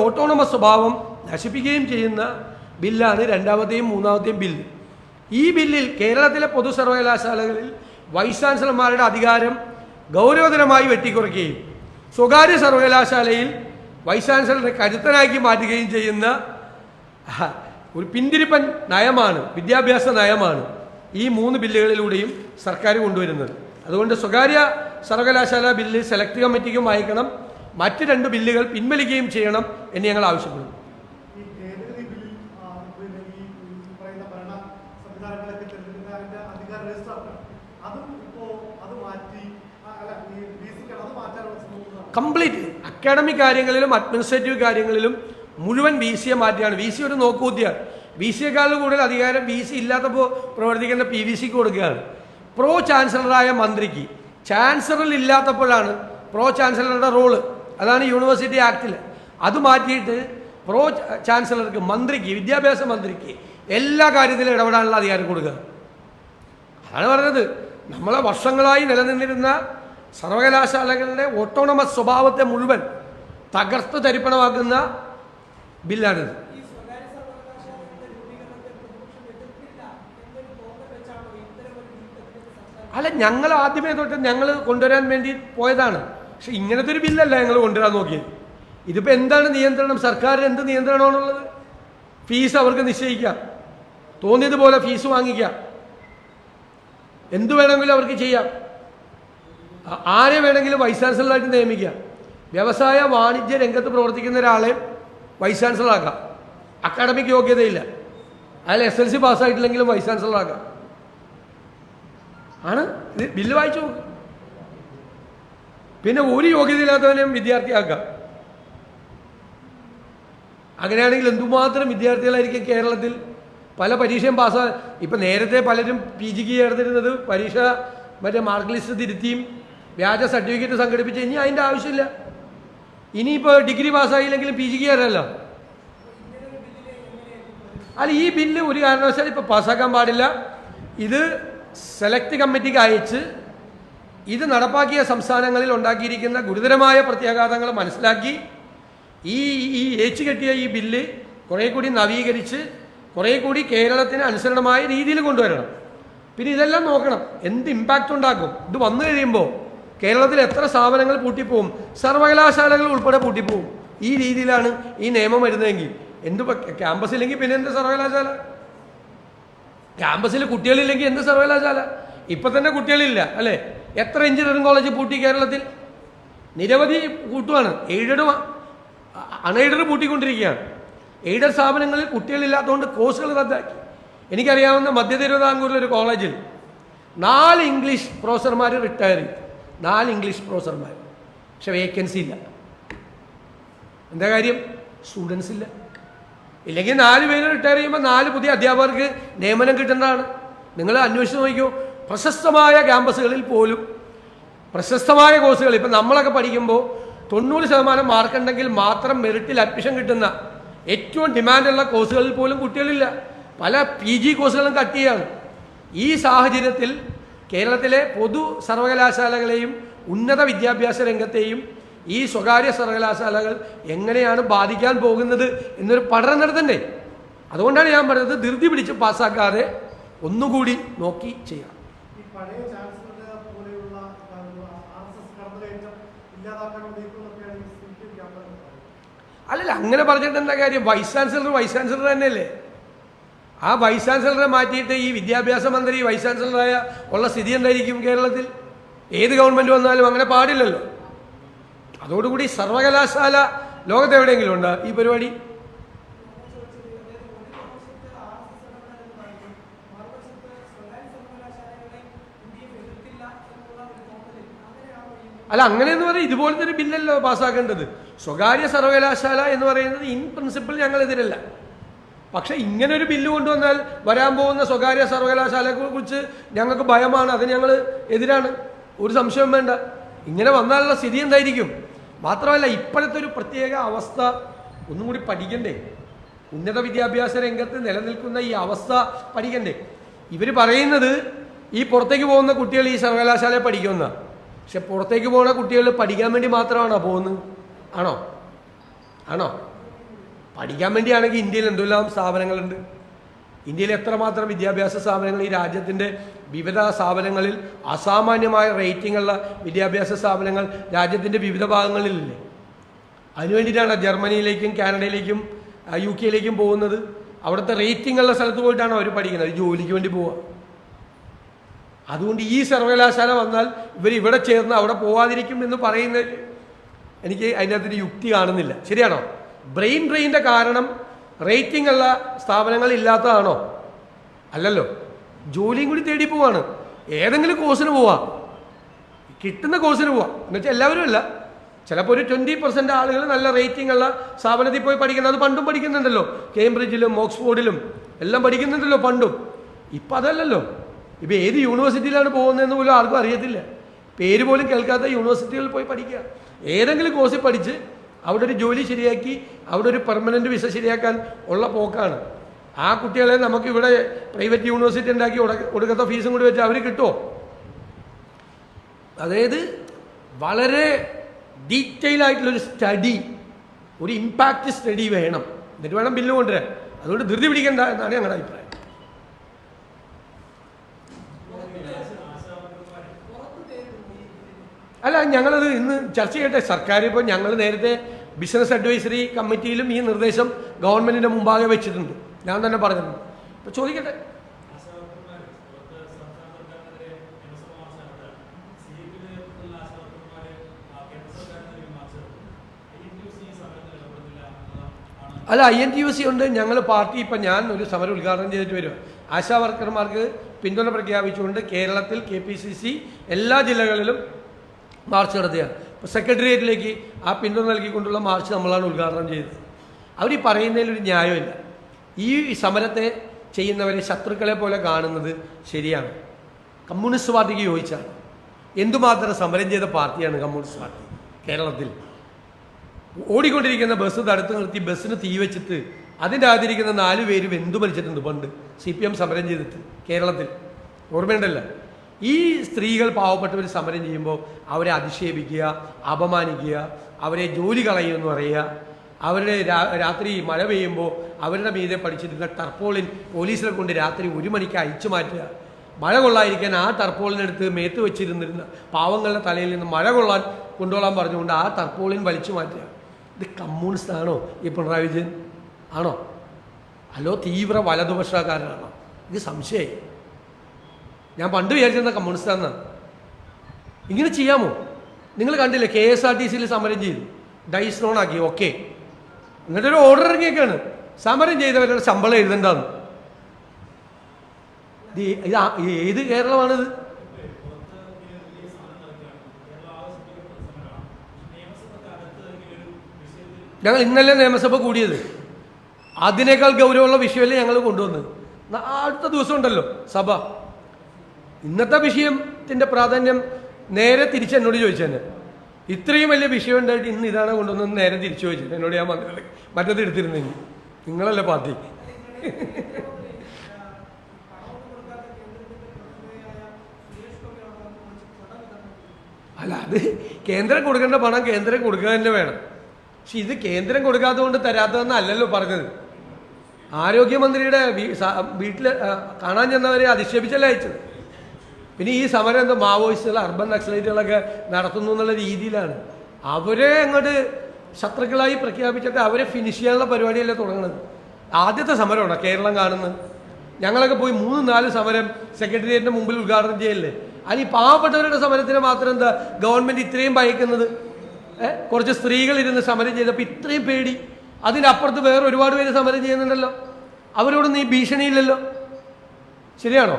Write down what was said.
Autonomous സ്വഭാവം നശിപ്പിക്കുകയും ചെയ്യുന്ന ബില്ലാണ് രണ്ടാമത്തെയും മൂന്നാമത്തെയും ബില്ല്. ഈ ബില്ലിൽ കേരളത്തിലെ പൊതു സർവകലാശാലകളിൽ വൈസ് ചാൻസലർമാരുടെ അധികാരം ഗൗരവതരമായി വെട്ടിക്കുറയ്ക്കുകയും സ്വകാര്യ സർവകലാശാലയിൽ വൈസ് ചാൻസലറെ കരുത്തനാക്കി മാറ്റുകയും ചെയ്യുന്ന ഒരു പിന്തിരിപ്പൻ നയമാണ് വിദ്യാഭ്യാസ നയമാണ് ഈ മൂന്ന് ബില്ലുകളിലൂടെയും സർക്കാർ കൊണ്ടുവരുന്നത്. അതുകൊണ്ട് സ്വകാര്യ സർവകലാശാല ബില്ല് സെലക്ട് കമ്മിറ്റിക്കും അയക്കണം. മറ്റ് രണ്ട് ബില്ലുകൾ പിൻവലിക്കുകയും ചെയ്യണം എന്ന് ഞങ്ങൾ ആവശ്യപ്പെടുന്നു. ബി കംപ്ലീറ്റ് അക്കാഡമിക് കാര്യങ്ങളിലും അഡ്മിനിസ്ട്രേറ്റീവ് കാര്യങ്ങളിലും മുഴുവൻ വി സിയെ മാറ്റിയാണ്. വി സി ഒരു നോക്കൂത്തിയാണ്. വി സിയെക്കാളും കൂടുതൽ അധികാരം ബി സി ഇല്ലാത്തപ്പോൾ പ്രവർത്തിക്കേണ്ട പി വി സിക്ക് കൊടുക്കുകയാണ്. പ്രോ ചാൻസലറായ മന്ത്രിക്ക്. ചാൻസലറിൽ ഇല്ലാത്തപ്പോഴാണ് പ്രോ ചാൻസലറുടെ റോൾ. അതാണ് യൂണിവേഴ്സിറ്റി ആക്ടിൽ അത് മാറ്റിയിട്ട് പ്രോ ചാൻസലർക്ക് മന്ത്രിക്ക് വിദ്യാഭ്യാസ മന്ത്രിക്ക് എല്ലാ കാര്യത്തിലും ഇടപെടാനുള്ള അധികാരം കൊടുക്കുക. അതാണ് പറഞ്ഞത്. നമ്മളെ വർഷങ്ങളായി നിലനിന്നിരുന്ന സർവകലാശാലകളുടെ ഓട്ടോണമസ് സ്വഭാവത്തെ മുഴുവൻ തകർത്ത് തരിപ്പണമാക്കുന്ന ബില്ലാണിത്. അല്ല ഞങ്ങൾ ആദ്യമേ തൊട്ട് ഞങ്ങൾ കൊണ്ടുവരാൻ വേണ്ടി പോയതാണ്. പക്ഷെ ഇങ്ങനത്തെ ഒരു ബില്ലല്ല ഞങ്ങൾ കൊണ്ടുവരാൻ നോക്കിയത് ഇതിപ്പോൾ എന്താണ് നിയന്ത്രണം? സർക്കാർ എന്ത് നിയന്ത്രണമാണുള്ളത്? ഫീസ് അവർക്ക് നിശ്ചയിക്കാം തോന്നിയതുപോലെ ഫീസ് വാങ്ങിക്കാം എന്തു വേണമെങ്കിലും അവർക്ക് ചെയ്യാം. ആരെ വേണമെങ്കിലും വൈസ് ചാൻസലറായിട്ട് നിയമിക്കാം വ്യവസായ വാണിജ്യ രംഗത്ത് പ്രവർത്തിക്കുന്ന ഒരാളെ വൈസ് ചാൻസലറാക്കാം. അക്കാഡമിക് യോഗ്യതയില്ല. അയാൾ എസ് എൽ സി പാസ്സായിട്ടില്ലെങ്കിലും വൈസ് ചാൻസലറാക്കാം. ആണ്? ഇത് ബില്ല് വായിച്ചു നോക്ക്. പിന്നെ ഒരു യോഗ്യത യോഗ്യതയില്ലാത്തവനെയും വിദ്യാർത്ഥിയാക്കാം. അങ്ങനെയാണെങ്കിൽ എന്തുമാത്രം വിദ്യാർത്ഥികളായിരിക്കും കേരളത്തിൽ? പല പരീക്ഷയും പാസ്സാ ഇപ്പം നേരത്തെ പലരും പി ജിക്ക് ചേർന്നിരുന്നത് പരീക്ഷ മറ്റേ മാർക്ക് ലിസ്റ്റ് തിരുത്തിയും വ്യാജ സർട്ടിഫിക്കറ്റ് സംഘടിപ്പിച്ച് ഇനി അതിന്റെ ആവശ്യമില്ല. ഇനിയിപ്പോൾ ഡിഗ്രി പാസ്സായില്ലെങ്കിലും പി ജിക്ക് കയറാമല്ലോ അല്ല ഈ ബില്ല് ഒരു കാരണവശാലും ഇപ്പോൾ പാസ്സാക്കാൻ പാടില്ല. ഇത് സെലക്ട് കമ്മിറ്റിക്ക് അയച്ച് ഇത് നടപ്പാക്കിയ സംസ്ഥാനങ്ങളിൽ ഉണ്ടാക്കിയിരിക്കുന്ന ഗുരുതരമായ പ്രത്യാഘാതങ്ങൾ മനസ്സിലാക്കി ഈ ഈ ഏച്ചു കെട്ടിയ ഈ ബില്ല് കുറേ കൂടി നവീകരിച്ച് കുറേ കൂടി കേരളത്തിന് അനുസരണമായ രീതിയിൽ കൊണ്ടുവരണം. പിന്നെ ഇതെല്ലാം നോക്കണം. എന്ത് ഇമ്പാക്റ്റ് ഉണ്ടാക്കും? ഇത് വന്നു കഴിയുമ്പോൾ കേരളത്തിൽ എത്ര സ്ഥാപനങ്ങൾ പൂട്ടിപ്പോവും? സർവകലാശാലകൾ ഉൾപ്പെടെ പൂട്ടിപ്പോവും. ഈ രീതിയിലാണ് ഈ നിയമം വരുന്നതെങ്കിൽ. എന്ത് ക്യാമ്പസ് ഇല്ലെങ്കിൽ പിന്നെ എന്ത് സർവകലാശാല? ക്യാമ്പസിൽ കുട്ടികളില്ലെങ്കിൽ എന്ത് സർവകലാശാല? ഇപ്പൊ തന്നെ കുട്ടികളില്ല അല്ലേ? എത്ര എഞ്ചിനീയറിംഗ് കോളേജ് പൂട്ടി കേരളത്തിൽ? നിരവധി കൂട്ടുവാണ്. എയ്ഡഡ് അൺഎയ്ഡഡ് പൂട്ടിക്കൊണ്ടിരിക്കുകയാണ്. എയ്ഡഡ് സ്ഥാപനങ്ങളിൽ കുട്ടികളില്ലാത്തതുകൊണ്ട് കോഴ്സുകൾ റദ്ദാക്കി. എനിക്കറിയാവുന്ന മധ്യ തിരുവിതാംകൂറിലെ ഒരു കോളേജിൽ നാല് ഇംഗ്ലീഷ് പ്രൊഫസർമാർ റിട്ടയർ ചെയ്തു നാല് ഇംഗ്ലീഷ് പ്രൊഫസർമാർ പക്ഷെ വേക്കൻസി ഇല്ല. എന്താ കാര്യം? സ്റ്റുഡൻസ് ഇല്ല. ഇല്ലെങ്കിൽ നാല് പേര് റിട്ടയർ ചെയ്യുമ്പോൾ നാല് പുതിയ അധ്യാപകർക്ക് നിയമനം കിട്ടേണ്ടതാണ്. നിങ്ങൾ അന്വേഷിച്ച് നോക്കിക്കോ. പ്രശസ്തമായ ക്യാമ്പസുകളിൽ പോലും പ്രശസ്തമായ കോഴ്സുകൾ ഇപ്പം നമ്മളൊക്കെ പഠിക്കുമ്പോൾ തൊണ്ണൂറ് ശതമാനം മാർക്കുണ്ടെങ്കിൽ മാത്രം മെറിറ്റിൽ അഡ്മിഷൻ കിട്ടുന്ന ഏറ്റവും ഡിമാൻഡുള്ള കോഴ്സുകളിൽ പോലും കുട്ടികളില്ല. പല പി ജി കോഴ്സുകളും കട്ട് ചെയ്യാണ്. ഈ സാഹചര്യത്തിൽ കേരളത്തിലെ പൊതു സർവകലാശാലകളെയും ഉന്നത വിദ്യാഭ്യാസ രംഗത്തെയും ഈ സ്വകാര്യ സർവകലാശാലകൾ എങ്ങനെയാണ് ബാധിക്കാൻ പോകുന്നത് എന്നൊരു പഠനം നടത്തണ്ടേ? അതുകൊണ്ടാണ് ഞാൻ പറഞ്ഞത് ധൃതി പിടിച്ച് പാസ്സാക്കാതെ ഒന്നുകൂടി നോക്കി ചെയ്യാം പഴയ ചാൻസലറുടെ പോലെയുള്ള അല്ലല്ല അങ്ങനെ പറഞ്ഞിട്ട് എന്താ കാര്യം? വൈസ് ചാൻസലർ വൈസ് ചാൻസലർ തന്നെയല്ലേ? ആ വൈസ് ചാൻസലറെ മാറ്റിയിട്ട് ഈ വിദ്യാഭ്യാസ മന്ത്രി വൈസ് ചാൻസലറായ ഉള്ള സ്ഥിതി എന്തായിരിക്കും കേരളത്തിൽ? ഏത് ഗവൺമെന്റ് വന്നാലും അങ്ങനെ പാടില്ലല്ലോ. അതോടുകൂടി സർവകലാശാല ലോകത്ത് എവിടെയെങ്കിലും ഉണ്ടോ ഈ പരിപാടി? അല്ല അങ്ങനെയെന്ന് പറഞ്ഞാൽ ഇതുപോലത്തെ ഒരു ബില്ലല്ലോ പാസ്സാക്കേണ്ടത്. സ്വകാര്യ സർവകലാശാല എന്ന് പറയുന്നത് ഇൻ പ്രിൻസിപ്പിൾ ഞങ്ങൾ എതിരല്ല പക്ഷെ ഇങ്ങനെ ഒരു ബില്ല് കൊണ്ടുവന്നാൽ വരാൻ പോകുന്ന സ്വകാര്യ സർവകലാശാലയെ കുറിച്ച് ഞങ്ങൾക്ക് ഭയമാണ്. അതിന് ഞങ്ങൾ എതിരാണ്. ഒരു സംശയം വേണ്ട. ഇങ്ങനെ വന്നാലുള്ള സ്ഥിതി എന്തായിരിക്കും? മാത്രമല്ല ഇപ്പോഴത്തെ ഒരു പ്രത്യേക അവസ്ഥ ഒന്നും കൂടി പഠിക്കണ്ടേ? ഉന്നത വിദ്യാഭ്യാസ രംഗത്ത് നിലനിൽക്കുന്ന ഈ അവസ്ഥ പഠിക്കണ്ടേ? ഇവർ പറയുന്നത് ഈ പുറത്തേക്ക് പോകുന്ന കുട്ടികൾ ഈ സർവകലാശാലയെ പഠിക്കുമെന്ന. പക്ഷെ പുറത്തേക്ക് പോണ കുട്ടികൾ പഠിക്കാൻ വേണ്ടി മാത്രമാണോ പോകുന്നത്? ആണോ? ആണോ? പഠിക്കാൻ വേണ്ടിയാണെങ്കിൽ ഇന്ത്യയിൽ എന്തെല്ലാം സ്ഥാപനങ്ങളുണ്ട്? ഇന്ത്യയിൽ എത്രമാത്രം വിദ്യാഭ്യാസ സ്ഥാപനങ്ങൾ ഈ രാജ്യത്തിന്റെ വിവിധ സ്ഥാപനങ്ങളിൽ അസാമാന്യമായ റേറ്റിംഗുള്ള വിദ്യാഭ്യാസ സ്ഥാപനങ്ങൾ രാജ്യത്തിന്റെ വിവിധ ഭാഗങ്ങളിലില്ലേ? അതിനുവേണ്ടിയിട്ടാണ് ജർമ്മനിയിലേക്കും കാനഡയിലേക്കും യു കെയിലേക്കും പോകുന്നത്? അവിടുത്തെ റേറ്റിംഗ് ഉള്ള സ്ഥലത്ത് പോയിട്ടാണ് അവർ പഠിക്കുന്നത്? ജോലിക്ക് വേണ്ടി പോവുക. അതുകൊണ്ട് ഈ സർവകലാശാല വന്നാൽ ഇവർ ഇവിടെ ചേർന്ന് അവിടെ പോവാതിരിക്കും എന്ന് പറയുന്ന എനിക്ക് അതിനകത്തൊരു യുക്തി കാണുന്നില്ല. ശരിയാണോ? ബ്രെയിൻ ഡ്രെയിന്റെ കാരണം റേറ്റിംഗ് ഉള്ള സ്ഥാപനങ്ങൾ ഇല്ലാത്തതാണോ? അല്ലല്ലോ. ജോലിയും കൂടി തേടി പോവാണ്. ഏതെങ്കിലും കോഴ്സിന് പോവാം. കിട്ടുന്ന കോഴ്സിന് പോവാം. എന്നുവെച്ചാൽ എല്ലാവരും അല്ല. ചിലപ്പോൾ ഒരു ട്വന്റി പെർസെന്റ് ആളുകൾ നല്ല റേറ്റിംഗ് ഉള്ള സ്ഥാപനത്തിൽ പോയി പഠിക്കുന്നത് അത് പണ്ടും പഠിക്കുന്നുണ്ടല്ലോ. കേംബ്രിഡ്ജിലും ഓക്സ്ഫോർഡിലും എല്ലാം പഠിക്കുന്നുണ്ടല്ലോ പണ്ടും. ഇപ്പം അതല്ലല്ലോ. ഇപ്പം ഏത് യൂണിവേഴ്സിറ്റിയിലാണ് പോകുന്നതെന്ന് പോലും ആർക്കും അറിയത്തില്ല. പേര് പോലും കേൾക്കാത്ത യൂണിവേഴ്സിറ്റികളിൽ പോയി പഠിക്കുക. ഏതെങ്കിലും കോഴ്സിൽ പഠിച്ച് അവിടെ ഒരു ജോലി ശരിയാക്കി അവിടെ ഒരു പെർമനന്റ് വിസ ശരിയാക്കാൻ ഉള്ള പോക്കാണ്. ആ കുട്ടികളെ നമുക്ക് ഇവിടെ പ്രൈവറ്റ് യൂണിവേഴ്സിറ്റി ഉണ്ടാക്കി കൊടുക്കാത്ത ഫീസും കൂടി വെച്ച് അവർ കിട്ടുമോ അതായത് വളരെ ഡീറ്റെയിൽ ആയിട്ടുള്ളൊരു സ്റ്റഡി ഒരു ഇമ്പാക്റ്റ് സ്റ്റഡി വേണം. എന്നിട്ട് വേണം ബില്ല് കൊണ്ടുവരാൻ. അതുകൊണ്ട് ധൃതി പിടിക്കേണ്ട എന്നാണ് ഞങ്ങളുടെ അഭിപ്രായം അല്ല ഞങ്ങളത് ഇന്ന് ചർച്ച ചെയ്യട്ടെ? സർക്കാർ ഇപ്പോൾ ഞങ്ങൾ നേരത്തെ ബിസിനസ് അഡ്വൈസറി കമ്മിറ്റിയിലും ഈ നിർദ്ദേശം ഗവൺമെന്റിന്റെ മുമ്പാകെ വെച്ചിട്ടുണ്ട്. ഞാൻ തന്നെ പറഞ്ഞിട്ടുണ്ട്. അപ്പോൾ ചോദിക്കട്ടെ? അല്ല I N T U C ഉണ്ട്. ഞങ്ങൾ പാർട്ടി ഇപ്പം ഞാൻ ഒരു സമരം ഉദ്ഘാടനം ചെയ്തിട്ട് വരും. ആശാ വർക്കർമാർക്ക് പിന്തുണ പ്രഖ്യാപിച്ചുകൊണ്ട് കേരളത്തിൽ കെ പി സി സി എല്ലാ ജില്ലകളിലും മാർച്ച് നടത്തുകയാണ് ഇപ്പോൾ സെക്രട്ടേറിയറ്റിലേക്ക് ആ പിന്തുണ നൽകിക്കൊണ്ടുള്ള മാർച്ച് നമ്മളാണ് ഉദ്ഘാടനം ചെയ്തത്. അവർ ഈ പറയുന്നതിൽ ഒരു ന്യായമില്ല ഈ സമരത്തെ ചെയ്യുന്നവരെ ശത്രുക്കളെ പോലെ കാണുന്നത് ശരിയാണ്. കമ്മ്യൂണിസ്റ്റ് പാർട്ടിക്ക് യോജിച്ചാണ് എന്തുമാത്രം സമരം ചെയ്ത പാർട്ടിയാണ് കമ്മ്യൂണിസ്റ്റ് പാർട്ടി കേരളത്തിൽ? ഓടിക്കൊണ്ടിരിക്കുന്ന ബസ് തടുത്ത് നിർത്തി ബസ്സിന് തീ വെച്ചിട്ട് അതിന്റെ അകത്തിരിക്കുന്ന നാല് പേരും എന്തു മരിച്ചിട്ടുണ്ട് പണ്ട്? സി പി എം സമരം ചെയ്തിട്ട് കേരളത്തിൽ. ഓർമ്മയുണ്ടല്ലോ? ഈ സ്ത്രീകൾ പാവപ്പെട്ടവർ സമരം ചെയ്യുമ്പോൾ അവരെ അധിക്ഷേപിക്കുക അപമാനിക്കുക അവരെ ജോലി കളയുമെന്ന് പറയുക അവരുടെ രാത്രി മഴ പെയ്യുമ്പോൾ അവരുടെ മീതെ പഠിച്ചിരുന്ന ടർപ്പോളിൻ പോലീസിനെ കൊണ്ട് രാത്രി ഒരു മണിക്ക് അയച്ചു മാറ്റുക. മഴ കൊള്ളാതിരിക്കാൻ ആ ടർപ്പോളിനെടുത്ത് മേത്ത് വെച്ചിരുന്നിരുന്ന പാവങ്ങളുടെ തലയിൽ നിന്ന് മഴ കൊള്ളാൻ കൊണ്ടുപോകാൻ പറഞ്ഞുകൊണ്ട് ആ ടർപ്പോളിൻ വലിച്ചു മാറ്റുക. ഇത് കമ്മ്യൂണിസ്റ്റ് ആണോ ഈ പിണറായി വിജയൻ? ആണോ? അല്ലോ തീവ്ര വലതുപക്ഷക്കാരനാണോ? ഇത് സംശയമായി. ഞാൻ പണ്ട് വിചാരിച്ചിരുന്ന കമ്മ്യൂണിസ്റ്റാണെന്നാണ് ഇങ്ങനെ ചെയ്യാമോ? നിങ്ങൾ കണ്ടില്ലേ കെ എസ് ആർ ടി സിയിൽ സമരം ചെയ്തു. ഡൈസ് ലോൺ ആക്കി ഓക്കെ എന്നിട്ട് ഒരു ഓർഡർ ഇറങ്ങിയൊക്കെയാണ് സമരം ചെയ്തവരുടെ ശമ്പളം എഴുതണ്ടെന്ന്. ഇത് ഏത് കേരളമാണിത് ഞങ്ങൾ ഇന്നലെ നിയമസഭ കൂടിയത്. അതിനേക്കാൾ ഗൗരവമുള്ള വിഷയമല്ലേ ഞങ്ങൾ കൊണ്ടുവന്നത്. അടുത്ത ദിവസം ഉണ്ടല്ലോ സഭ. ഇന്നത്തെ വിഷയത്തിന്റെ പ്രാധാന്യം നേരെ തിരിച്ച് എന്നോട് ചോദിച്ചെന്നെ ഇത്രയും വലിയ വിഷയം ഉണ്ടായിട്ട് ഇന്ന് ഇതാണ് കൊണ്ടുവന്നത് നേരെ തിരിച്ചു ചോദിച്ചത് എന്നോട് ഞാൻ മന്ത്രി മറ്റത് എടുത്തിരുന്നെങ്കിൽ നിങ്ങളല്ലേ പാർട്ടി അല്ല അത് കേന്ദ്രം കൊടുക്കേണ്ട പണം കേന്ദ്രം കൊടുക്കുക തന്നെ വേണം. പക്ഷെ ഇത് കേന്ദ്രം കൊടുക്കാത്തതുകൊണ്ട് കൊണ്ട് തരാത്തതെന്നല്ലല്ലോ പറഞ്ഞത്. ആരോഗ്യമന്ത്രിയുടെ വീട്ടിൽ കാണാൻ ചെന്നവരെ അധിക്ഷേപിച്ചല്ലേ അയച്ചത്? പിന്നെ ഈ സമരം എന്താ മാവോയിസ്റ്റുകൾ അർബൻ നക്സലൈറ്റുകളൊക്കെ നടത്തുന്നു എന്നുള്ള രീതിയിലാണ്. അവരെ അങ്ങോട്ട് ശത്രുക്കളായി പ്രഖ്യാപിച്ചിട്ട് അവരെ ഫിനിഷ് ചെയ്യാനുള്ള പരിപാടിയല്ലേ തുടങ്ങുന്നത്? ആദ്യത്തെ സമരമാണ് കേരളം കാണുന്നത്? ഞങ്ങളൊക്കെ പോയി മൂന്ന് നാല് സമരം സെക്രട്ടേറിയറ്റിന്റെ മുമ്പിൽ ഉദ്ഘാടനം ചെയ്യല്ലേ? അതിന് പാവപ്പെട്ടവരുടെ സമരത്തിന് മാത്രം എന്താ ഗവൺമെന്റ് ഇത്രയും ഭയക്കുന്നത്? കുറച്ച് സ്ത്രീകൾ ഇരുന്ന് സമരം ചെയ്തപ്പോൾ ഇത്രയും പേടി. അതിനപ്പുറത്ത് വേറെ ഒരുപാട് പേര് സമരം ചെയ്യുന്നുണ്ടല്ലോ. അവരോടൊന്നും ഈ ഭീഷണിയില്ലല്ലോ. ശരിയാണോ?